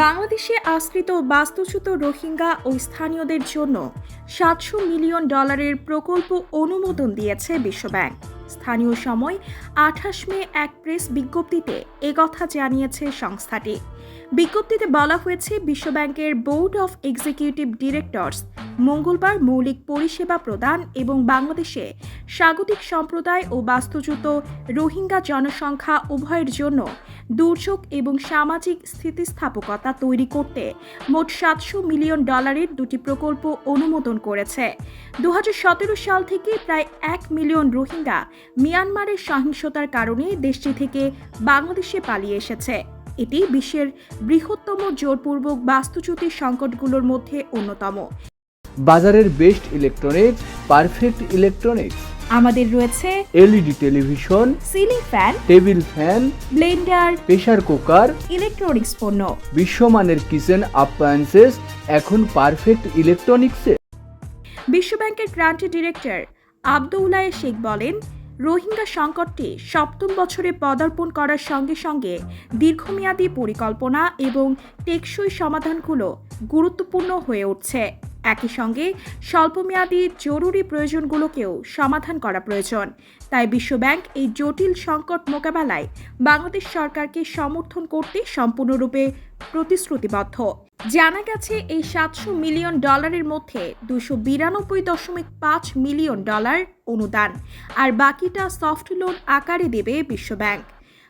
বাংলাদেশে আশ্রিত বাস্তুচ্যুত রোহিঙ্গা ও স্থানীয়দের জন্য সাতশো মিলিয়ন ডলারের প্রকল্প অনুমোদন দিয়েছে বিশ্বব্যাংক। স্থানীয় সময় আঠাশ মে এক প্রেস বিজ্ঞপ্তিতে একথা জানিয়েছে সংস্থাটি। বিজ্ঞপ্তিতে বলা হয়েছে, বিশ্বব্যাংকের বোর্ড অফ এক্সিকিউটিভ ডিরেক্টরস মঙ্গলবার মৌলিক পরিষেবা প্রদান এবং বাংলাদেশে স্বাগতিক সম্প্রদায় ও বাস্তুচ্যুত রোহিঙ্গা জনসংখ্যা উভয়ের জন্য দুর্যোগ এবং সামাজিক স্থিতিস্থাপকতা তৈরি করতে মোট সাতশো মিলিয়ন ডলারের দুটি প্রকল্প অনুমোদন করেছে। দু হাজার সতেরো সাল থেকে প্রায় এক মিলিয়ন রোহিঙ্গা মিয়ানমারের সহিংসতার কারণে দেশটি থেকে বাংলাদেশে পালিয়ে এসেছে। এটি বিশ্বের বৃহত্তম জোরপূর্বক বাস্তুচ্যুতি সংকটগুলোর মধ্যে অন্যতম। বাজারের বেস্ট ইলেকট্রনিক্স, পারফেক্ট ইলেকট্রনিক্স আমাদের রয়েছে LED television ceiling fan table fan blender pressure cooker electronics পণ্য। বিশ্বমানের কিচেন অ্যাপ্লায়েন্সেস এখন পারফেক্ট ইলেকট্রনিক্সে বিশ্বব্যাংকের গ্রান্টি ডিরেক্টর আবদুল্লাহ শেখ বলেন রোহিঙ্গা সংকটটি সপ্তম বছরে পদার্পণ করার সঙ্গে সঙ্গে দীর্ঘমেয়াদী পরিকল্পনা এবং টেকসই সমাধানগুলো গুরুত্বপূর্ণ হয়ে উঠছে। একই সঙ্গে স্বল্পমেয়াদী জরুরি প্রয়োজনগুলোকেও সমাধান করা প্রয়োজন। তাই বিশ্বব্যাংক এই জটিল সংকট মোকাবেলায় বাংলাদেশ সরকারকে সমর্থন করতে সম্পূর্ণরূপে প্রতিশ্রুতিবদ্ধ। জানা গেছে, এই সাতশো মিলিয়ন ডলারের মধ্যে দুশো বিরানব্বই দশমিক পাঁচ মিলিয়ন ডলার অনুদান, আর বাকিটা সফট লোন আকারে দেবে বিশ্বব্যাংক।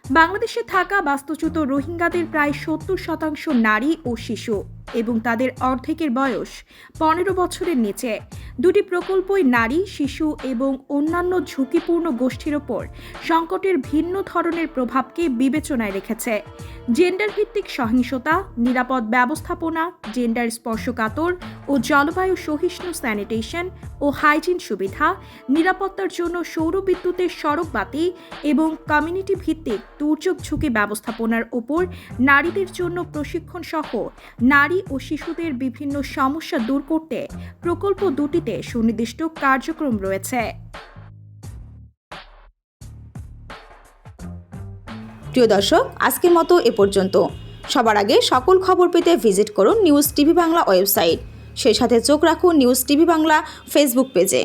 বাংলাদেশে থাকা বাস্তুচ্যুত রোহিঙ্গাদের প্রায় সত্তর শতাংশ নারী ও শিশু। এবং তাদের অর্ধেকের বয়স পনেরো বছরের নিচে। দুটি প্রকল্পই নারী, শিশু এবং অন্যান্য ঝুঁকিপূর্ণ গোষ্ঠীর ওপর সংকটের ভিন্ন ধরনের প্রভাবকে বিবেচনায় রেখেছে। জেন্ডার ভিত্তিক সহিংসতা, নিরাপদ ব্যবস্থাপনা, জেন্ডার স্পর্শকাতর ও জলবায়ু সহিষ্ণু স্যানিটেশন ও হাইজিন সুবিধা, নিরাপত্তার জন্য সৌর বিদ্যুতের সড়ক বাতি এবং কমিউনিটি ভিত্তিক দুর্যোগ ঝুঁকি ব্যবস্থাপনার ওপর নারীদের জন্য প্রশিক্ষণ সহ নারী ও শিশুদের বিভিন্ন সমস্যা দূর করতে প্রকল্প দুটিতে সুনির্দিষ্ট কার্যক্রম রয়েছে। প্রিয় দর্শক, আজকের মতো এ পর্যন্ত। সবার আগে সকল খবর পেতে ভিজিট করুন নিউজ টিভি বাংলা ওয়েবসাইট। সেই সাথে চোখ রাখুন নিউজ টিভি বাংলা ফেসবুক পেজে।